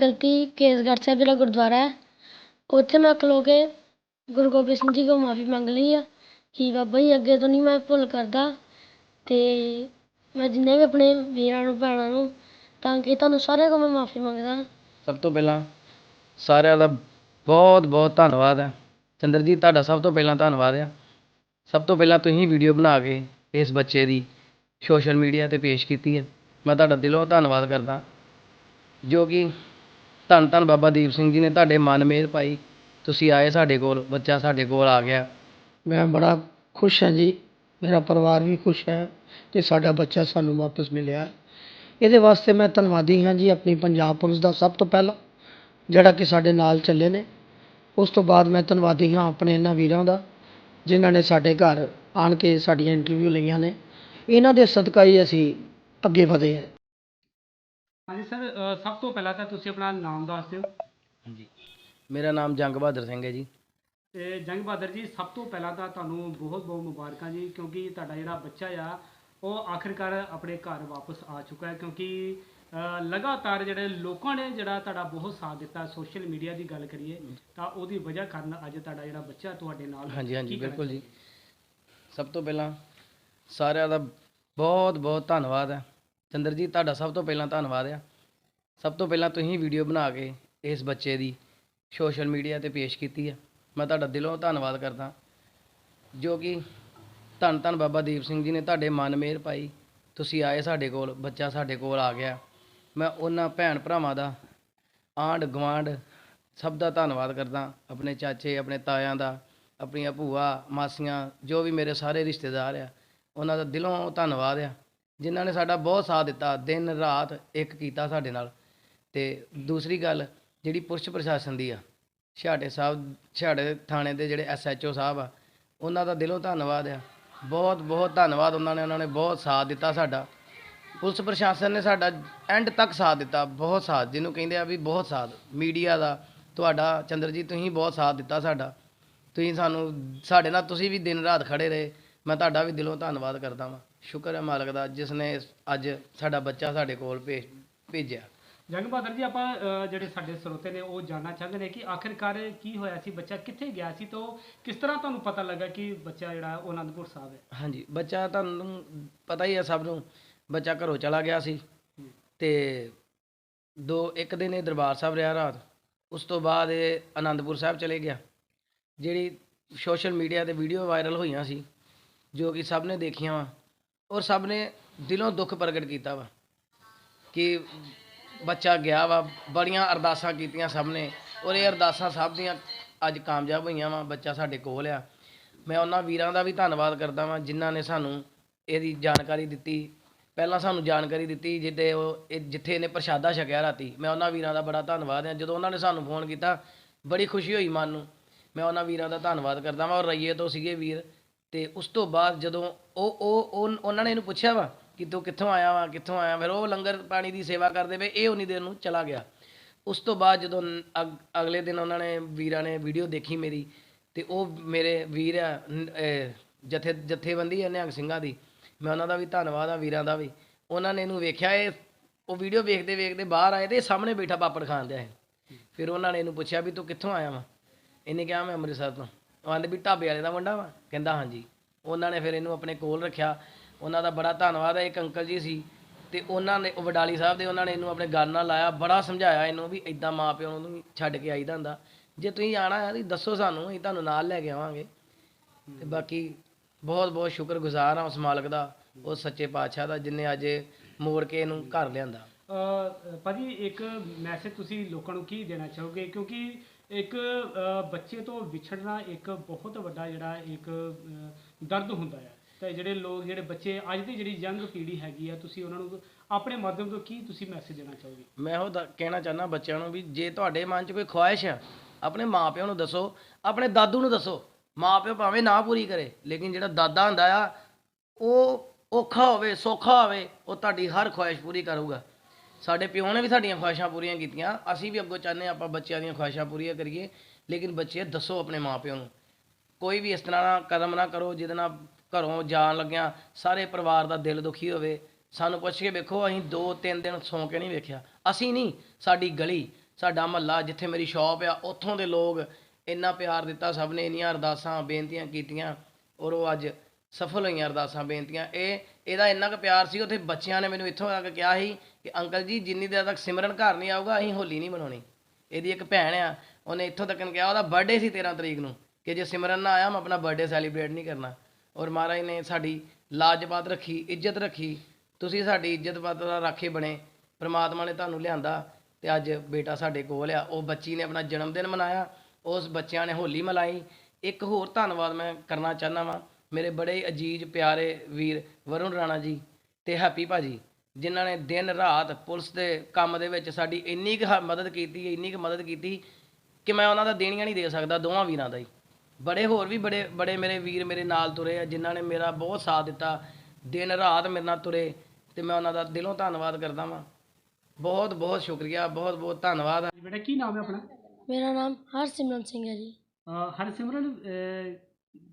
ਗਲਤੀ ਕੇਸਗੜ੍ਹ ਸਾਹਿਬ ਜਿਹੜਾ ਗੁਰਦੁਆਰਾ ਹੈ, ਉੱਥੇ ਮੈਂ ਖਲੋ ਕੇ ਗੁਰੂ ਗੋਬਿੰਦ ਸਿੰਘ ਜੀ ਕੋਲੋਂ ਮਾਫੀ ਮੰਗ ਲਈ ਆ ਕਿ ਬਾਬਾ ਜੀ ਅੱਗੇ ਤੋਂ ਨਹੀਂ ਮੈਂ ਭੁੱਲ ਕਰਦਾ ਤੇ ਮੈਂ ਜਿੰਨੇ ਵੀ ਆਪਣੇ ਵੀਰਾਂ ਨੂੰ, ਭੈਣਾਂ ਨੂੰ ਤਾਂ ਕਿ ਤੁਹਾਨੂੰ ਸਾਰਿਆਂ ਕੋਲ ਮੈਂ ਮਾਫੀ ਮੰਗਦਾ ਸਭ ਤੋਂ ਪਹਿਲਾਂ ਸਾਰਿਆਂ ਦਾ ਬਹੁਤ ਬਹੁਤ ਧੰਨਵਾਦ ਹੈ। ਚੰਦਰ ਜੀ, ਤੁਹਾਡਾ ਸਭ ਤੋਂ ਪਹਿਲਾਂ ਧੰਨਵਾਦ ਆ। ਸਭ ਤੋਂ ਪਹਿਲਾਂ ਤੁਸੀਂ ਵੀਡੀਓ ਬਣਾ ਕੇ ਇਸ ਬੱਚੇ ਦੀ ਸੋਸ਼ਲ ਮੀਡੀਆ ਤੇ ਪੇਸ਼ ਕੀਤੀ ਹੈ। ਮੈਂ ਤੁਹਾਡਾ ਦਿਲੋਂ ਧੰਨਵਾਦ ਕਰਦਾ। ਜੋ ਕਿ ਧੰਨ ਧੰਨ ਬਾਬਾ ਦੀਪ ਸਿੰਘ ਜੀ ਨੇ ਤੁਹਾਡੇ ਮਨ ਮੇਰ ਪਾਈ। ਤੁਸੀਂ ਆਏ ਸਾਡੇ ਕੋਲ, ਬੱਚਾ ਸਾਡੇ ਕੋਲ ਆ ਗਿਆ। ਮੈਂ ਬੜਾ ਖੁਸ਼ ਹਾਂ ਜੀ। ਮੇਰਾ ਪਰਿਵਾਰ ਵੀ ਖੁਸ਼ ਹੈ ਕਿ ਸਾਡਾ ਬੱਚਾ ਸਾਨੂੰ ਵਾਪਸ ਮਿਲਿਆ। ਇਹਦੇ ਵਾਸਤੇ ਮੈਂ ਧੰਨਵਾਦੀ ਹਾਂ ਜੀ ਆਪਣੀ ਪੰਜਾਬ ਪੁਲਿਸ ਦਾ ਸਭ ਤੋਂ ਪਹਿਲਾਂ, ਜਿਹੜਾ ਕਿ ਸਾਡੇ ਨਾਲ ਚੱਲੇ ਨੇ। ਉਸ ਤੋਂ ਬਾਅਦ ਮੈਂ ਧੰਨਵਾਦੀ ਹਾਂ ਆਪਣੇ ਇਹਨਾਂ ਵੀਰਾਂ ਦਾ, ਜਿਨ੍ਹਾਂ ਨੇ ਸਾਡੇ ਘਰ ਆਣ ਕੇ ਸਾਡੀਆਂ ਇੰਟਰਵਿਊ ਲਈਆਂ ਨੇ। ਇਹਨਾਂ ਦੇ ਸਦਕਾ ਹੀ ਅਸੀਂ ਅੱਗੇ ਵਧੇ ਹਾਂ। ਹਾਂਜੀ ਸਰ ਅ, ਸਭ ਤੋਂ ਪਹਿਲਾਂ ਤਾਂ ਤੁਸੀਂ ਆਪਣਾ ਨਾਮ ਦੱਸ ਦਿਓ। ਹਾਂਜੀ। ਮੇਰਾ ਨਾਮ ਜੰਗ ਬਹਾਦਰ ਸਿੰਘ ਹੈ ਜੀ। ਤੇ ਜੰਗ ਬਹਾਦਰ ਜੀ ਸਭ ਤੋਂ ਪਹਿਲਾਂ ਤਾਂ ਤੁਹਾਨੂੰ ਬਹੁਤ ਬਹੁਤ ਮੁਬਾਰਕਾਂ ਜੀ ਕਿਉਂਕਿ ਤੁਹਾਡਾ ਜਿਹੜਾ ਬੱਚਾ ਆ ਉਹ ਆਖਿਰਕਾਰ ਆਪਣੇ ਘਰ ਵਾਪਸ ਆ ਚੁੱਕਾ ਹੈ ਕਿਉਂਕਿ ਅ, ਲਗਾਤਾਰ ਜਿਹੜੇ ਲੋਕਾਂ ਨੇ ਜਿਹੜਾ ਤੁਹਾਡਾ ਬਹੁਤ ਸਾਥ ਦਿੱਤਾ ਸੋਸ਼ਲ ਮੀਡੀਆ ਦੀ ਗੱਲ ਕਰੀਏ ਤਾਂ ਉਹਦੀ ਵਜ੍ਹਾ ਕਾਰਨ ਅੱਜ ਤੁਹਾਡਾ ਜਿਹੜਾ ਬੱਚਾ ਤੁਹਾਡੇ ਨਾਲ ਹਾਂਜੀ ਹਾਂਜੀ ਕੀ ਕਹਿਣਾ ਬਿਲਕੁਲ ਜੀ। ਸਭ ਤੋਂ ਪਹਿਲਾਂ ਸਾਰਿਆਂ ਦਾ ਬਹੁਤ ਬਹੁਤ ਧੰਨਵਾਦ ਹੈ। ਚੰਦਰ ਜੀ, ਤੁਹਾਡਾ ਸਭ ਤੋਂ ਪਹਿਲਾਂ ਧੰਨਵਾਦ ਆ। ਸਭ ਤੋਂ ਪਹਿਲਾਂ ਤੁਸੀਂ ਵੀਡੀਓ ਬਣਾ ਕੇ ਇਸ ਬੱਚੇ ਦੀ ਸੋਸ਼ਲ ਮੀਡੀਆ ਤੇ ਪੇਸ਼ ਕੀਤੀ ਆ। ਮੈਂ ਤੁਹਾਡਾ ਦਿਲੋਂ ਧੰਨਵਾਦ ਕਰਦਾ। ਜੋ ਕਿ ਧੰਨ ਧੰਨ ਬਾਬਾ ਦੀਪ ਸਿੰਘ ਜੀ ਨੇ ਤੁਹਾਡੇ ਮਨ ਮੇਰ ਪਾਈ। ਤੁਸੀਂ ਆਏ ਸਾਡੇ ਕੋਲ, ਬੱਚਾ ਸਾਡੇ ਕੋਲ ਆ ਗਿਆ। ਮੈਂ ਉਹਨਾਂ ਭੈਣ ਭਰਾਵਾਂ ਦਾ ਆਂਢ ਗੁਆਂਢ ਸਭ ਦਾ ਧੰਨਵਾਦ ਕਰਦਾ। ਆਪਣੇ ਚਾਚੇ, ਆਪਣੇ ਤਾਇਆਂ ਦਾ, ਆਪਣੀਆਂ ਭੂਆ, ਮਾਸੀਆਂ, ਜੋ ਵੀ ਮੇਰੇ ਸਾਰੇ ਰਿਸ਼ਤੇਦਾਰ ਆ, ਉਹਨਾਂ ਦਾ ਦਿਲੋਂ ਧੰਨਵਾਦ ਆ। ਜਿਨ੍ਹਾਂ ਨੇ ਸਾਡਾ ਬਹੁਤ ਸਾਥ ਦਿੱਤਾ, ਦਿਨ, ਰਾਤ ਇੱਕ ਕੀਤਾ ਸਾਡੇ ਨਾਲ। ਅਤੇ ਦੂਸਰੀ ਗੱਲ ਜਿਹੜੀ ਪੁਲਿਸ ਪ੍ਰਸ਼ਾਸਨ ਦੀ ਆ ਛਾੜੇ ਸਾਹਿਬ ਛਾੜੇ ਥਾਣੇ ਦੇ ਜਿਹੜੇ ਐਸਐਚਓ ਸਾਹਿਬ ਆ, ਉਹਨਾਂ ਦਾ ਦਿਲੋਂ ਧੰਨਵਾਦ ਆ। ਬਹੁਤ ਬਹੁਤ ਧੰਨਵਾਦ ਉਹਨਾਂ ਨੇ ਉਹਨਾਂ ਨੇ ਬਹੁਤ ਸਾਥ ਦਿੱਤਾ ਸਾਡਾ। ਪੁਲਿਸ ਪ੍ਰਸ਼ਾਸਨ ਨੇ ਸਾਡਾ ਐਂਡ ਤੱਕ ਸਾਥ ਦਿੱਤਾ, ਬਹੁਤ ਸਾਥ, ਜਿਹਨੂੰ ਕਹਿੰਦੇ ਆ ਵੀ ਬਹੁਤ ਸਾਥ। ਮੀਡੀਆ ਦਾ, ਤੁਹਾਡਾ, ਚੰਦਰ ਜੀ, ਤੁਸੀਂ ਬਹੁਤ ਸਾਥ ਦਿੱਤਾ ਸਾਡਾ। ਤੁਸੀਂ ਸਾਨੂੰ, ਸਾਡੇ ਨਾਲ ਤੁਸੀਂ ਵੀ ਦਿਨ ਰਾਤ ਖੜੇ ਰਹੇ, ਮੈਂ ਤੁਹਾਡਾ ਵੀ ਦਿਲੋਂ ਧੰਨਵਾਦ ਕਰਦਾ ਹਾਂ ਸ਼ੁਕਰ ਹੈ ਮਾਲਕ ਦਾ ਜਿਸ ਨੇ ਅੱਜ ਸਾਡਾ ਬੱਚਾ ਸਾਡੇ ਕੋਲ ਭੇਜ ਭੇਜਿਆ। ਜੰਗ ਬਹਾਦਰ ਜੀ ਆਪਾਂ ਅ, ਜਿਹੜੇ ਸਾਡੇ ਸਰੋਤੇ ਨੇ ਉਹ ਜਾਣਨਾ ਚਾਹੁੰਦੇ ਨੇ ਕਿ ਆਖਿਰਕਾਰ ਕੀ ਹੋਇਆ ਸੀ? ਬੱਚਾ ਕਿੱਥੇ ਗਿਆ ਸੀ ਤੋਂ ਕਿਸ ਤਰ੍ਹਾਂ ਤੁਹਾਨੂੰ ਪਤਾ ਲੱਗਾ ਕਿ ਬੱਚਾ ਜਿਹੜਾ ਉਹ ਅਨੰਦਪੁਰ ਸਾਹਿਬ ਹੈ? ਹਾਂਜੀ ਬੱਚਾ ਤੁਹਾਨੂੰ ਪਤਾ ਹੀ ਹੈ ਸਭ ਨੂੰ ਬੱਚਾ ਘਰੋਂ ਚਲਾ ਗਿਆ ਸੀ ਤੇ ਦੋ ਇੱਕ ਦਿਨ ਇਹ ਦਰਬਾਰ ਸਾਹਿਬ ਰਿਹਾ ਰਾਤ ਉਸ ਤੋਂ ਬਾਅਦ ਇਹ ਆਨੰਦਪੁਰ ਸਾਹਿਬ ਚਲੇ ਗਿਆ। ਜਿਹੜੀ ਸੋਸ਼ਲ ਮੀਡੀਆ ਤੇ ਵੀਡੀਓ ਵਾਇਰਲ ਹੋਈਆਂ ਸੀ ਜੋ ਕਿ ਸਭ ਨੇ ਦੇਖੀਆਂ ਵਾ ਔਰ ਸਭ ਨੇ ਦਿਲੋਂ ਦੁੱਖ ਪ੍ਰਗਟ ਕੀਤਾ ਵਾ ਕਿ ਬੱਚਾ ਗਿਆ ਵਾ, ਬੜੀਆਂ ਅਰਦਾਸਾਂ ਕੀਤੀਆਂ ਸਭ ਨੇ ਔਰ ਇਹ ਅਰਦਾਸਾਂ ਸਭ ਦੀਆਂ ਅੱਜ ਕਾਮਯਾਬ ਹੋਈਆਂ ਵਾ, ਬੱਚਾ ਸਾਡੇ ਕੋਲ ਆ। ਮੈਂ ਉਹਨਾਂ ਵੀਰਾਂ ਦਾ ਵੀ ਧੰਨਵਾਦ ਕਰਦਾ ਵਾਂ ਜਿਨ੍ਹਾਂ ਨੇ ਸਾਨੂੰ ਇਹਦੀ ਜਾਣਕਾਰੀ ਦਿੱਤੀ। ਪਹਿਲਾਂ ਸਾਨੂੰ ਜਾਣਕਾਰੀ ਦਿੱਤੀ ਜਿੱਦੇ ਉਹ ਇਹ ਜਿੱਥੇ ਇਹਨੇ ਪ੍ਰਸ਼ਾਦਾ ਛਕਿਆ ਰਾਤੀ। ਮੈਂ ਉਹਨਾਂ ਵੀਰਾਂ ਦਾ ਬੜਾ ਧੰਨਵਾਦ ਹਾਂ ਜਦੋਂ ਉਹਨਾਂ ਨੇ ਸਾਨੂੰ ਫੋਨ ਕੀਤਾ, ਬੜੀ ਖੁਸ਼ੀ ਹੋਈ ਮਨ ਨੂੰ। ਮੈਂ ਉਹਨਾਂ ਵੀਰਾਂ ਦਾ ਧੰਨਵਾਦ ਕਰਦਾ ਵਾਂ ਔਰ ਰਈਏ ਤੋਂ ਸੀਗੇ ਵੀਰ। ਤੇ ਉਸ ਤੋਂ ਬਾਅਦ ਜਦੋਂ ਉਹ ਉਹ ਉਹਨਾਂ ਨੇ ਇਹਨੂੰ ਪੁੱਛਿਆ ਵਾ ਕਿ ਤੂੰ ਕਿੱਥੋਂ ਆਇਆ ਵਾ, ਕਿੱਥੋਂ ਆਇਆ ਫਿਰ ਉਹ ਲੰਗਰ ਪਾਣੀ ਦੀ ਸੇਵਾ ਕਰਦੇ ਵੇ ਇਹ ਉਨੀ ਦਿਨ ਨੂੰ ਚਲਾ ਗਿਆ। ਉਸ ਤੋਂ ਬਾਅਦ ਜਦੋਂ ਅਗ- ਅਗਲੇ ਦਿਨ ਉਹਨਾਂ ਨੇ, ਵੀਰਾਂ ਨੇ ਵੀਡੀਓ ਦੇਖੀ ਮੇਰੀ ਤੇ ਉਹ ਮੇਰੇ ਵੀਰ ਆ ਜਥੇ, ਜਥੇਬੰਦੀ ਆ ਨਿਹੰਗ ਸਿੰਘਾਂ ਦੀ, ਮੈਂ ਉਹਨਾਂ ਦਾ ਵੀ ਧੰਨਵਾਦ ਆ, ਵੀਰਾਂ ਦਾ ਵੀ। ਉਹਨਾਂ ਨੇ ਇਹਨੂੰ ਵੇਖਿਆ, ਇਹ, ਉਹ ਵੀਡੀਓ ਵੇਖਦੇ ਵੇਖਦੇ ਬਾਹਰ ਆਏ ਤੇ ਇਹ ਸਾਹਮਣੇ ਬੈਠਾ ਪਾਪੜ ਖਾਣ ਦਿਆ ਫਿਰ ਉਹਨਾਂ ਨੇ ਇਹਨੂੰ ਪੁੱਛਿਆ ਵੀ ਤੂੰ ਕਿੱਥੋਂ ਆਇਆ ਵਾ? ਇਹਨੇ ਕਿਹਾ ਮੈਂ ਅੰਮ੍ਰਿਤਸਰ ਤੋਂ। ਉਹ ਆਂਦੇ ਵੀ ਢਾਬੇ ਵਾਲੇ ਦਾ ਮੁੰਡਾ ਵਾ, ਕਹਿੰਦਾ ਹਾਂਜੀ। ਉਹਨਾਂ ਨੇ ਫਿਰ ਇਹਨੂੰ ਆਪਣੇ ਕੋਲ ਰੱਖਿਆ। ਉਹਨਾਂ ਦਾ ਬੜਾ ਧੰਨਵਾਦ ਹੈ ਇੱਕ ਅੰਕਲ ਜੀ ਸੀ। ਤੇ ਉਹਨਾਂ ਨੇ, ਉਹ ਵਡਾਲੀ ਸਾਹਿਬ ਦੇ ਉਹਨਾਂ ਨੇ ਇਹਨੂੰ ਆਪਣੇ ਗੱਲ ਨਾਲ ਲਾਇਆ, ਬੜਾ ਸਮਝਾਇਆ ਇਹਨੂੰ ਵੀ ਇਦਾਂ ਮਾਂ ਪਿਓ ਨੂੰ ਵੀ ਛੱਡ ਕੇ ਆਈਦਾ ਹੁੰਦਾ। ਜੇ ਤੁਸੀਂ ਆਣਾ ਹੈ ਤੁਸੀਂ ਦੱਸੋ ਸਾਨੂੰ, ਅਸੀਂ ਤੁਹਾਨੂੰ ਨਾਲ ਲੈ ਕੇ ਆਵਾਂਗੇ। ਤੇ ਬਾਕੀ ਬਹੁਤ ਬਹੁਤ ਸ਼ੁਕਰਗੁਜ਼ਾਰ ਹਾਂ ਉਸ ਮਾਲਕ ਦਾ, ਉਸ ਸੱਚੇ ਪਾਤਸ਼ਾਹ ਦਾ, ਜਿਨੇ ਅੱਜ ਮੋੜ ਕੇ ਇਹਨੂੰ ਘਰ ਲਿਆਂਦਾ। ਭਾਜੀ, ਇੱਕ ਮੈਸੇਜ ਤੁਸੀਂ ਲੋਕਾਂ ਨੂੰ ਕੀ ਦੇਣਾ ਚਾਹੋਗੇ? ਕਿਉਂਕਿ ਇੱਕ ਬੱਚੇ ਤੋਂ ਵਿਛੜਨਾ ਇੱਕ ਬਹੁਤ ਵੱਡਾ ਜਿਹੜਾ ਇੱਕ ਦਰਦ ਹੁੰਦਾ ਹੈ। ਤੇ ਜਿਹੜੇ ਲੋਕ, ਜਿਹੜੇ ਬੱਚੇ, ਅੱਜ ਦੀ ਜਿਹੜੀ ਯੰਗ ਪੀੜ੍ਹੀ ਹੈਗੀ ਆ, ਤੁਸੀਂ ਉਹਨਾਂ ਨੂੰ ਆਪਣੇ ਮਾਧਿਅਮ ਤੋਂ ਕੀ ਤੁਸੀਂ ਮੈਸੇਜ ਦੇਣਾ ਚਾਹੋਗੇ? ਮੈਂ ਉਹ ਦ- ਕਹਿਣਾ ਚਾਹੁੰਦਾ ਬੱਚਿਆਂ ਨੂੰ ਵੀ, ਜੇ ਤੁਹਾਡੇ ਮਨ 'ਚ ਕੋਈ ਖੁਆਇਸ਼ ਆ, ਆਪਣੇ ਮਾਪਿਆਂ ਨੂੰ ਦੱਸੋ, ਆਪਣੇ ਦਾਦੂ ਨੂੰ ਦੱਸੋ, ਮਾਪਿਓ ਭਾਵੇਂ ਨਾ ਪੂਰੀ ਕਰੇ, ਲੇਕਿਨ ਜਿਹੜਾ ਦਾਦਾ ਹੁੰਦਾ ਆ, ਉਹ ਔਖਾ ਹੋਵੇ, ਸੌਖਾ ਹੋਵੇ, ਉਹ ਤੁਹਾਡੀ ਹਰ ਖੁਆਇਸ਼ ਪੂਰੀ ਕਰੂਗਾ। ਸਾਡੇ ਪਿਓ ਨੇ ਵੀ ਸਾਡੀਆਂ ਖੁਆਇਸ਼ਾਂ ਪੂਰੀਆਂ ਕੀਤੀਆਂ, ਅਸੀਂ ਵੀ ਅੱਗੋਂ ਚਾਹੁੰਦੇ ਹਾਂ ਆਪਾਂ ਬੱਚਿਆਂ ਦੀਆਂ ਖੁਆਇਸ਼ਾਂ ਪੂਰੀਆਂ ਕਰੀਏ, ਲੇਕਿਨ ਬੱਚੇ ਦੱਸੋ ਆਪਣੇ ਮਾਪਿਆਂ ਨੂੰ। ਕੋਈ ਵੀ ਇਸ ਤਰ੍ਹਾਂ ਦਾ ਕਦਮ ਨਾ ਕਰੋ, ਜਿਹਦੇ ਨਾਲ ਘਰੋਂ ਜਾਣ ਲੱਗਿਆ ਸਾਰੇ ਪਰਿਵਾਰ ਦਾ ਦਿਲ ਦੁਖੀ ਹੋਵੇ। ਸਾਨੂੰ ਪੁੱਛ ਕੇ ਵੇਖੋ, ਅਸੀਂ 2-3 ਦਿਨ ਸੌਂ ਕੇ ਨਹੀਂ ਵੇਖਿਆ। ਅਸੀਂ ਨਹੀਂ, ਸਾਡੀ ਗਲੀ, ਸਾਡਾ ਮਹੱਲਾ ਜਿੱਥੇ ਮੇਰੀ ਸ਼ਾਪ ਆ, ਉੱਥੋਂ ਦੇ ਲੋਕ ਇੰਨਾ ਪਿਆਰ ਦਿੱਤਾ ਸਭ ਨੇ, ਇੰਨੀਆਂ ਅਰਦਾਸਾਂ, ਬੇਨਤੀਆਂ ਕੀਤੀਆਂ, ਔਰ ਉਹ ਅੱਜ ਸਫਲ ਹੋਈਆਂ ਅਰਦਾਸਾਂ, ਬੇਨਤੀਆਂ। ਇਹ, ਇਹਦਾ ਇੰਨਾ ਕੁ ਪਿਆਰ ਸੀ, ਉੱਥੇ ਬੱਚਿਆਂ ਨੇ ਮੈਨੂੰ ਇੱਥੋਂ ਆ ਕੇ ਕਿਹਾ ਸੀ ਕਿ ਅੰਕਲ ਜੀ, ਜਿੰਨੀ ਦੇਰ ਤੱਕ ਸਿਮਰਨ ਘਰ ਨਹੀਂ ਆਊਗਾ, ਅਸੀਂ ਹੋਲੀ ਨਹੀਂ ਮਨਾਉਣੀ। ਇਹਦੀ ਇੱਕ ਭੈਣ ਆ, ਉਹਨੇ ਇੱਥੋਂ ਤੱਕ ਕਿਹਾ, ਉਹਦਾ ਬਰਥਡੇ ਸੀ 13 ਤਰੀਕ ਨੂੰ, ਕਿ ਜੇ ਸਿਮਰਨ ਨਾ ਆਇਆ, ਮੈਂ ਆਪਣਾ ਬਰਥਡੇ ਸੈਲੀਬ੍ਰੇਟ ਨਹੀਂ ਕਰਨਾ। ਔਰ ਮਹਾਰਾਜ ਨੇ ਸਾਡੀ ਲਾਜਪਤ ਰੱਖੀ, ਇੱਜ਼ਤ ਰੱਖੀ। ਤੁਸੀਂ ਸਾਡੀ ਇੱਜ਼ਤ ਪਤ ਦਾ ਰਾਖੇ ਬਣੇ, ਪ੍ਰਮਾਤਮਾ ਨੇ ਤੁਹਾਨੂੰ ਲਿਆਂਦਾ ਤੇ ਅੱਜ ਬੇਟਾ ਸਾਡੇ ਕੋਲ ਆ। ਉਹ ਬੱਚੀ ਨੇ ਆਪਣਾ ਜਨਮ ਦਿਨ ਮਨਾਇਆ, ਉਸ ਬੱਚਿਆਂ ਨੇ ਹੋਲੀ ਮਨਾਈ ਇੱਕ ਹੋਰ ਧੰਨਵਾਦ ਮੈਂ ਕਰਨਾ ਚਾਹੁੰਦਾ ਵਾਂ, ਮੇਰੇ ਬੜੇ ਅਜੀਜ਼ ਪਿਆਰੇ ਵੀਰ ਵਰੁਣ ਰਾਣਾ ਜੀ ਤੇ ਹੈਪੀ ਭਾਜੀ। ਜਿਨ੍ਹਾਂ ਨੇ ਦਿਨ ਰਾਤ ਪੁਲਿਸ ਦੇ ਕੰਮ ਦੇ ਵਿੱਚ ਸਾਡੀ ਇੰਨੀ ਕੁ ਹ- ਮਦਦ ਕੀਤੀ ਇੰਨੀ ਕੁ ਮਦਦ ਕੀਤੀ ਕਿ ਮੈਂ ਉਹਨਾਂ ਦਾ ਦੇਣੀਆਂ ਨਹੀਂ ਦੇ ਸਕਦਾ ਦੋਵਾਂ ਵੀਰਾਂ ਦਾ ਹੀ। ਬੜੇ ਹੋਰ ਵੀ ਬੜੇ ਬੜੇ ਮੇਰੇ ਵੀਰ ਮੇਰੇ ਨਾਲ ਤੁਰੇ ਆ ਜਿਨ੍ਹਾਂ ਨੇ ਮੇਰਾ ਬਹੁਤ ਸਾਥ ਦਿੱਤਾ ਦਿਨ ਰਾਤ ਮੇਰੇ ਨਾਲ ਤੁਰੇ ਤੇ ਮੈਂ ਉਹਨਾਂ ਦਾ ਦਿਲੋਂ ਧੰਨਵਾਦ ਕਰਦਾ ਵਾਂ। ਬਹੁਤ ਬਹੁਤ ਸ਼ੁਕਰੀਆ ਬਹੁਤ ਬਹੁਤ ਧੰਨਵਾਦ। ਆ। ਬੇਟਾ ਕੀ ਨਾਮ ਹੈ ਆਪਣਾ? ਮੇਰਾ ਨਾਮ ਹਰਸਿਮਰਨ ਸਿੰਘ ਹੈ ਜੀ। ਅਹ ਹਰਸਿਮਰਨ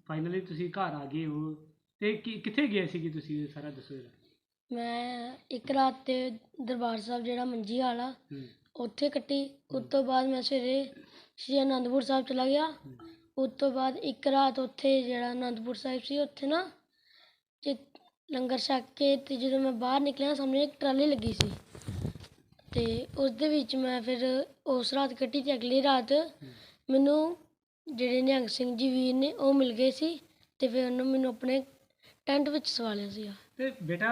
ਫਾਈਨਲੀ ਤੁਸੀਂ ਘਰ ਆ ਗਏ ਹੋ ਤੇ ਕਿ- ਕਿੱਥੇ ਗਏ ਸੀਗੇ ਤੁਸੀਂ? ਇਹ ਸਾਰਾ ਦੱਸੋ ਜਰਾ। ਮੈਂ ਇੱਕ ਰਾਤ ਤੇ ਦਰਬਾਰ ਸਾਹਿਬ ਜਿਹੜਾ ਮੰਜੀ ਵਾਲਾ ਉੱਥੇ ਕੱਟੀ। ਉਸ ਤੋਂ ਬਾਅਦ ਮੈਂ ਸਵੇਰੇ ਸ਼੍ਰੀ ਅਨੰਦਪੁਰ ਸਾਹਿਬ ਚਲਾ ਗਿਆ। ਉਸ ਤੋਂ ਬਾਅਦ ਇੱਕ ਰਾਤ ਉੱਥੇ ਜਿਹੜਾ ਅਨੰਦਪੁਰ ਸਾਹਿਬ ਸੀ ਉੱਥੇ ਨਾ ਜੇ ਲੰਗਰ ਛਕ ਕੇ ਤੇ ਜਦੋਂ ਮੈਂ ਬਾਹਰ ਨਿਕਲਿਆ ਸਾਹਮਣੇ ਇੱਕ ਟਰਾਲੀ ਲੱਗੀ ਸੀ। ਤੇ ਉਸ ਦੇ ਵਿੱਚ ਮੈਂ ਫਿਰ ਉਸ ਰਾਤ ਕੱਟੀ ਤੇ ਅਗਲੀ ਰਾਤ ਮੈਨੂੰ ਜਿਹੜੇ ਨਿਹੰਗ ਸਿੰਘ ਜੀ ਵੀਰ ਨੇ ਉਹ ਮਿਲ ਗਏ ਸੀ ਤੇ ਫਿਰ ਉਹਨੂੰ ਮੈਨੂੰ ਆਪਣੇ ਟੈਂਟ ਵਿੱਚ ਸਵਾ ਲਿਆ ਸੀ ਤੇ ਬੇਟਾ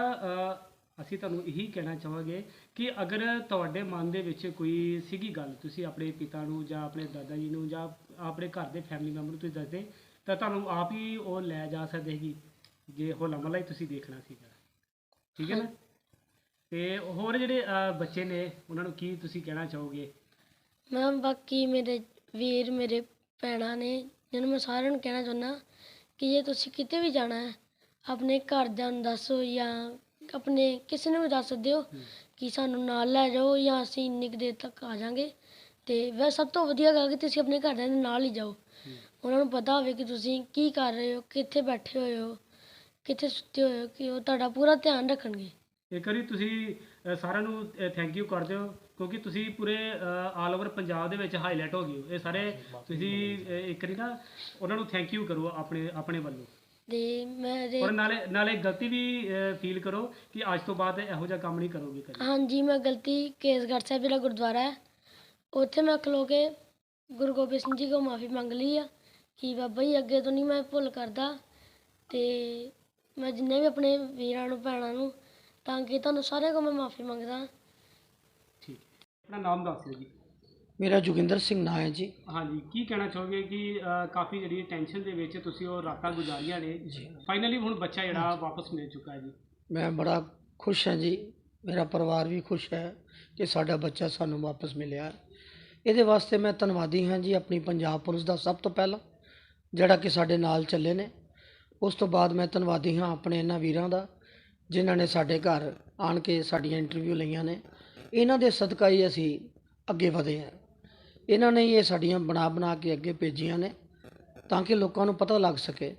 ਅਸੀਂ ਤੁਹਾਨੂੰ ਇਹੀ ਕਹਿਣਾ ਚਾਹਾਂਗੇ ਕਿ ਅਗਰ ਤੁਹਾਡੇ ਮਨ ਦੇ ਵਿੱਚ ਕੋਈ ਸੀਗੀ ਗੱਲ ਤੁਸੀਂ ਆਪਣੇ ਪਿਤਾ ਨੂੰ ਜਾਂ ਆਪਣੇ ਦਾਦਾ ਜੀ ਨੂੰ ਜਾਂ ਆਪਣੇ ਘਰ ਦੇ ਫੈਮਿਲੀ ਮੈਂਬਰ ਨੂੰ ਤੁਸੀਂ ਦੱਸਦੇ ਤਾਂ ਤੁਹਾਨੂੰ ਆਪ ਹੀ ਉਹ ਲੈ ਜਾ ਸਕਦੇ ਸੀਗੀ ਜੇ ਹੋਲਾ ਮਹੱਲਾ ਹੀ ਤੁਸੀਂ ਦੇਖਣਾ ਸੀਗਾ। ਠੀਕ ਹੈ ਨਾ? ਤੇ ਹੋਰ ਜਿਹੜੇ ਬੱਚੇ ਨੇ ਉਹਨਾਂ ਨੂੰ ਕੀ ਤੁਸੀਂ ਕਹਿਣਾ ਚਾਹੋਗੇ? ਮੈਂ ਬਾਕੀ ਮੇਰੇ ਵੀਰ ਮੇਰੇ ਭੈਣਾਂ ਨੇ ਜਿਹਨੂੰ ਮੈਂ ਸਾਰਿਆਂ ਨੂੰ ਕਹਿਣਾ ਚਾਹੁੰਦਾ ਕਿ ਜੇ ਤੁਸੀਂ ਕਿਤੇ ਵੀ ਜਾਣਾ ਹੈ ਆਪਣੇ ਘਰਦਿਆਂ ਨੂੰ ਦੱਸੋ ਜਾਂ ਆਪਣੇ ਕਿਸੇ ਨੂੰ ਵੀ ਦੱਸ ਦਿਓ ਕਿ ਸਾਨੂੰ ਨਾਲ ਲੈ ਜਾਓ ਜਾਂ ਅਸੀਂ ਇੰਨੀ ਕੁ ਦੇਰ ਤੱਕ ਆ ਜਾਾਂਗੇ ਤੇ ਵੈਸੇ ਸਭ ਤੋਂ ਵਧੀਆ ਗੱਲ ਕਿ ਤੁਸੀਂ ਆਪਣੇ ਘਰਦਿਆਂ ਦੇ ਨਾਲ ਹੀ ਜਾਓ। ਉਹਨਾਂ ਨੂੰ ਪਤਾ ਹੋਵੇ ਕਿ ਤੁਸੀਂ ਕੀ ਕਰ ਰਹੇ ਹੋ ਕਿੱਥੇ ਬੈਠੇ ਹੋਏ ਹੋ ਕਿੱਥੇ ਸੁੱਤੇ ਹੋਏ ਹੋ ਕਿ ਉਹ ਤੁਹਾਡਾ ਪੂਰਾ ਧਿਆਨ ਰੱਖਣਗੇ। ਇੱਕ ਵਾਰੀ ਤੁਸੀਂ ਅਹ, ਸਾਰਿਆਂ ਨੂੰ ਥੈਂਕ ਯੂ ਕਰ ਦਿਓ ਕਿਉਂਕਿ ਤੁਸੀਂ ਪੂਰੇ ਆਲ ਓਵਰ ਪੰਜਾਬ ਦੇ ਵਿੱਚ ਹਾਈਲਾਈਟ ਹੋ ਗਏ ਹੋ। ਇਹ ਸਾਰੇ ਤੁਸੀਂ ਅਹ, ਇੱਕ ਵਾਰੀ ਨਾ ਉਹਨਾਂ ਨੂੰ ਥੈਂਕ ਯੂ ਕਰੋ ਆਪਣੇ ਆਪਣੇ ਵੱਲੋਂ। ਤੇ ਮੇਰੇ। ਔਰ ਨਾਲੇ ਨਾਲੇ ਗਲਤੀ ਵੀ ਫੀਲ ਕਰੋ ਕਿ ਅੱਜ ਤੋਂ ਬਾਅਦ ਇਹੋ ਜਿਹਾ ਕੰਮ ਨਹੀਂ ਕਰੋਗੇ ਕਦੇ। ਹਾਂਜੀ ਮੈਂ ਗਲਤੀ ਕੇਸਗੜ੍ਹ ਸਾਹਿਬ ਜਿਹੜਾ ਗੁਰਦੁਆਰਾ ਹੈ। ਉੱਥੇ ਮੈਂ ਖਲੋ ਕੇ ਗੁਰੂ ਗੋਬਿੰਦ ਸਿੰਘ ਜੀ ਕੋਲ ਮਾਫੀ ਮੰਗ ਲਈ ਆ ਕਿ ਬਾਬਾ ਜੀ ਅੱਗੇ ਤੋਂ ਨਹੀਂ ਮੈਂ ਭੁੱਲ ਕਰਦਾ ਤੇ ਮੈਂ ਜਿੰਨੇ ਵੀ ਆਪਣੇ ਵੀਰਾਂ ਨੂੰ ਭੈਣਾਂ ਨੂੰ ਤਾਂ ਕਿ ਤੁਹਾਨੂੰ ਸਾਰਿਆਂ ਕੋਲ ਮੈਂ ਮਾਫੀ ਮੰਗਦਾ। ਠੀਕ। ਹੈ ਆਪਣਾ ਨਾਮ ਦੱਸ ਦਿਓ ਜੀ। ਮੇਰਾ ਜੋਗਿੰਦਰ ਸਿੰਘ ਨਾਂ ਹੈ ਜੀ। ਹਾਂਜੀ ਕੀ ਕਹਿਣਾ ਚਾਹੋਗੇ ਕਿ ਕਾਫੀ ਜਿਹੜੀ ਟੈਨਸ਼ਨ ਦੇ ਵਿੱਚ ਤੁਸੀਂ ਉਹ ਰਾਤਾਂ ਗੁਜ਼ਾਰੀਆਂ ਨੇ। ਜੀ। ਫਾਈਨਲੀ ਹੁਣ ਬੱਚਾ ਜਿਹੜਾ ਵਾਪਸ ਮਿਲ ਚੁੱਕਾ ਹੈ ਜੀ। ਮੈਂ ਬੜਾ ਖੁਸ਼ ਹਾਂ ਜੀ। ਮੇਰਾ ਪਰਿਵਾਰ ਵੀ ਖੁਸ਼ ਹੈ ਕਿ ਸਾਡਾ ਬੱਚਾ ਸਾਨੂੰ ਵਾਪਸ ਮਿਲਿਆ। ਇਹਦੇ ਵਾਸਤੇ ਮੈਂ ਧੰਨਵਾਦੀ ਹਾਂ ਜੀ ਆਪਣੀ ਪੰਜਾਬ ਪੁਲਿਸ ਦਾ ਸਭ ਤੋਂ ਪਹਿਲਾਂ ਜਿਹੜਾ ਕਿ ਸਾਡੇ ਨਾਲ ਚੱਲੇ ਨੇ। ਉਸ ਤੋਂ ਬਾਅਦ ਮੈਂ ਧੰਨਵਾਦੀ ਹਾਂ ਆਪਣੇ ਇਹਨਾਂ ਵੀਰਾਂ ਦਾ ਜਿਨ੍ਹਾਂ ਨੇ ਸਾਡੇ ਘਰ ਆਣ ਕੇ ਸਾਡੀਆਂ ਇੰਟਰਵਿਊ ਲਈਆਂ ਨੇ। ਇਹਨਾਂ ਦੇ ਸਦਕਾ ਹੀ ਅਸੀਂ ਅੱਗੇ ਵਧੇ ਹਾਂ। ਇਹਨਾਂ ਨੇ ਇਹ ਸਾਡੀਆਂ ਬਣਾ ਬਣਾ ਕੇ ਅੱਗੇ ਭੇਜੀਆਂ ਨੇ ਤਾਂ ਕਿ ਲੋਕਾਂ ਨੂੰ ਪਤਾ ਲੱਗ ਸਕੇ।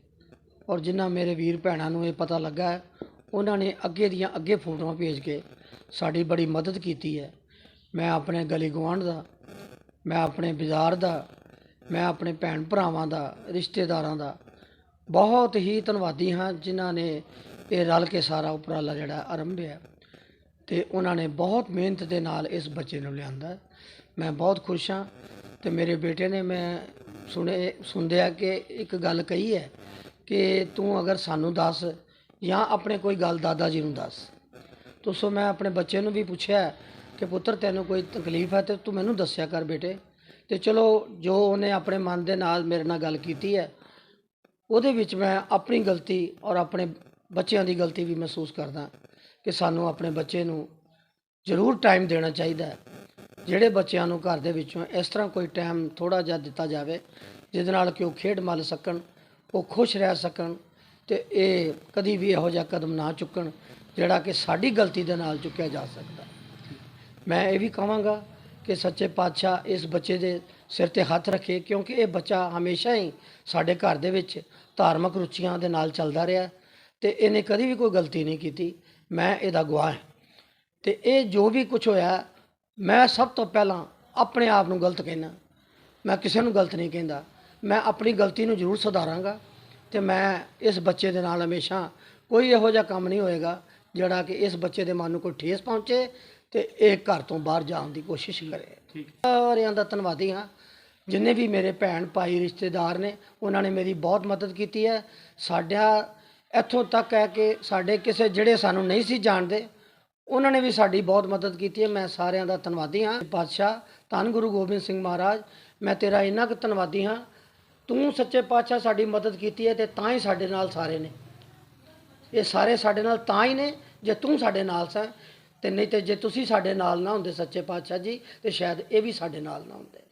ਔਰ ਜਿਨ੍ਹਾਂ ਮੇਰੇ ਵੀਰ ਭੈਣਾਂ ਨੂੰ ਇਹ ਪਤਾ ਲੱਗਾ ਹੈ, ਉਹਨਾਂ ਨੇ ਅੱਗੇ ਦੀਆਂ ਅੱਗੇ ਫੋਟੋਆਂ ਭੇਜ ਕੇ ਸਾਡੀ ਬੜੀ ਮਦਦ ਕੀਤੀ ਹੈ। ਮੈਂ ਆਪਣੇ ਗਲੀ ਗੁਆਂਢ ਦਾ, ਮੈਂ ਆਪਣੇ ਬਾਜ਼ਾਰ ਦਾ, ਮੈਂ ਆਪਣੇ ਭੈਣ ਭਰਾਵਾਂ ਦਾ, ਰਿਸ਼ਤੇਦਾਰਾਂ ਦਾ ਬਹੁਤ ਹੀ ਧੰਨਵਾਦੀ ਹਾਂ, ਜਿਨ੍ਹਾਂ ਨੇ ਇਹ ਰਲ ਕੇ ਸਾਰਾ ਉਪਰਾਲਾ ਜਿਹੜਾ ਆਰੰਭਿਆ ਤੇ ਉਹਨਾਂ ਨੇ ਬਹੁਤ ਮਿਹਨਤ ਦੇ ਨਾਲ ਇਸ ਬੱਚੇ ਨੂੰ ਲਿਆਂਦਾ ਮੈਂ ਬਹੁਤ ਖੁਸ਼ ਹਾਂ ਅਤੇ ਮੇਰੇ ਬੇਟੇ ਨੇ ਮੈਂ ਸੁਣੇ ਸੁਣਦਿਆ ਕਿ ਇੱਕ ਗੱਲ ਕਹੀ ਹੈ ਕਿ ਤੂੰ ਅਗਰ ਸਾਨੂੰ ਦੱਸ ਜਾਂ ਆਪਣੇ ਕੋਈ ਗੱਲ ਦਾਦਾ ਜੀ ਨੂੰ ਦੱਸ। ਤੋ ਸੋ ਮੈਂ ਆਪਣੇ ਬੱਚੇ ਨੂੰ ਵੀ ਪੁੱਛਿਆ ਕਿ ਪੁੱਤਰ ਤੈਨੂੰ ਕੋਈ ਤਕਲੀਫ ਹੈ ਤੇ ਤੂੰ ਮੈਨੂੰ ਦੱਸਿਆ ਕਰ ਬੇਟੇ। ਤੇ ਚਲੋ ਜੋ ਉਹਨੇ ਆਪਣੇ ਮਨ ਦੇ ਨਾਲ ਮੇਰੇ ਨਾਲ ਗੱਲ ਕੀਤੀ ਹੈ, ਉਹਦੇ ਵਿੱਚ ਮੈਂ ਆਪਣੀ ਗਲਤੀ ਔਰ ਆਪਣੇ ਬੱਚਿਆਂ ਦੀ ਗਲਤੀ ਵੀ ਮਹਿਸੂਸ ਕਰਦਾ ਕਿ ਸਾਨੂੰ ਆਪਣੇ ਬੱਚੇ ਨੂੰ ਜ਼ਰੂਰ ਟਾਈਮ ਦੇਣਾ ਚਾਹੀਦਾ ਹੈ। ਜਿਹੜੇ ਬੱਚਿਆਂ ਨੂੰ ਘਰ ਦੇ ਵਿੱਚੋਂ ਇਸ ਤਰ੍ਹਾਂ ਕੋਈ ਟਾਈਮ ਥੋੜਾ ਜਿਹਾ ਦਿੱਤਾ ਜਾਵੇ, ਜਿਹਦੇ ਨਾਲ ਕਿ ਉਹ ਖੇਡ ਮੱਲ ਸਕਣ, ਉਹ ਖੁਸ਼ ਰਹਿ ਸਕਣ ਤੇ ਇਹ ਕਦੀ ਵੀ ਇਹੋ ਜਿਹਾ ਕਦਮ ਨਾ ਚੁੱਕਣ ਜਿਹੜਾ ਕਿ ਸਾਡੀ ਗਲਤੀ ਦੇ ਨਾਲ ਚੁੱਕਿਆ ਜਾ ਸਕਦਾ। ਮੈਂ ਇਹ ਵੀ ਕਹਾਂਗਾ ਕਿ ਸੱਚੇ ਪਾਤਸ਼ਾਹ ਇਸ ਬੱਚੇ ਦੇ ਸਿਰ ਤੇ ਹੱਥ ਰੱਖੇ, ਕਿਉਂਕਿ ਇਹ ਬੱਚਾ ਹਮੇਸ਼ਾ ਹੀ ਸਾਡੇ ਘਰ ਦੇ ਵਿੱਚ ਧਾਰਮਿਕ ਰੁਚੀਆਂ ਦੇ ਨਾਲ ਚੱਲਦਾ ਰਿਹਾ ਤੇ ਇਹਨੇ ਕਦੀ ਵੀ ਕੋਈ ਗਲਤੀ ਨਹੀਂ ਕੀਤੀ। ਮੈਂ ਇਹਦਾ ਗਵਾਹ ਹਾਂ। ਤੇ ਇਹ ਜੋ ਵੀ ਕੁਝ ਹੋਇਆ ਮੈਂ ਸਭ ਤੋਂ ਪਹਿਲਾਂ ਆਪਣੇ ਆਪ ਨੂੰ ਗਲਤ ਕਹਿਣਾ ਮੈਂ ਕਿਸੇ ਨੂੰ ਗਲਤ ਨਹੀਂ ਕਹਿੰਦਾ। ਮੈਂ ਆਪਣੀ ਗਲਤੀ ਨੂੰ ਜ਼ਰੂਰ ਸੁਧਾਰਾਂਗਾ ਤੇ ਮੈਂ ਇਸ ਬੱਚੇ ਦੇ ਨਾਲ ਹਮੇਸ਼ਾ ਕੋਈ ਇਹੋ ਜਿਹਾ ਕੰਮ ਨਹੀਂ ਹੋਏਗਾ ਜਿਹੜਾ ਕਿ ਇਸ ਬੱਚੇ ਦੇ ਮਨ ਨੂੰ ਕੋਈ ਠੇਸ ਪਹੁੰਚੇ ਤੇ ਇਹ ਘਰ ਤੋਂ ਬਾਹਰ ਜਾਣ ਦੀ ਕੋਸ਼ਿਸ਼ ਕਰੇ। ਠੀਕ। ਸਾਰਿਆਂ ਦਾ ਧੰਨਵਾਦੀ ਹਾਂ। ਜਿੰਨੇ ਵੀ ਮੇਰੇ ਭੈਣ ਭਾਈ ਰਿਸ਼ਤੇਦਾਰ ਨੇ ਉਹਨਾਂ ਨੇ ਮੇਰੀ ਬਹੁਤ ਮਦਦ ਕੀਤੀ ਹੈ। ਸਾਡਾ ਇੱਥੋਂ ਤੱਕ ਹੈ ਕਿ ਸਾਡੇ ਕਿਸੇ ਜਿਹੜੇ ਸਾਨੂੰ ਨਹੀਂ ਸੀ ਜਾਣਦੇ ਉਹਨਾਂ ਨੇ ਵੀ ਸਾਡੀ ਬਹੁਤ ਮਦਦ ਕੀਤੀ ਹੈ। ਮੈਂ ਸਾਰਿਆਂ ਦਾ ਧੰਨਵਾਦੀ ਹਾਂ। ਪਾਤਸ਼ਾਹ, ਧੰਨ ਗੁਰੂ ਗੋਬਿੰਦ ਸਿੰਘ ਮਹਾਰਾਜ, ਮੈਂ ਤੇਰਾ ਇੰਨਾ ਕੁ ਧੰਨਵਾਦੀ ਹਾਂ। ਤੂੰ ਸੱਚੇ ਪਾਤਸ਼ਾਹ ਸਾਡੀ ਮਦਦ ਕੀਤੀ ਹੈ ਤੇ ਤਾਂ ਹੀ ਸਾਡੇ ਨਾਲ ਸਾਰੇ ਨੇ। ਇਹ ਸਾਰੇ ਸਾਡੇ ਨਾਲ ਤਾਂ ਹੀ ਨੇ ਜੇ ਤੂੰ ਸਾਡੇ ਨਾਲ ਸੈਂ ਤੇ ਨਹੀਂ ਤੇ ਜੇ ਤੁਸੀਂ ਸਾਡੇ ਨਾਲ ਨਾ ਹੁੰਦੇ ਸੱਚੇ ਪਾਤਸ਼ਾਹ ਜੀ ਤੇ ਸ਼ਾਇਦ ਇਹ ਵੀ ਸਾਡੇ ਨਾਲ ਨਾ ਹੁੰਦੇ।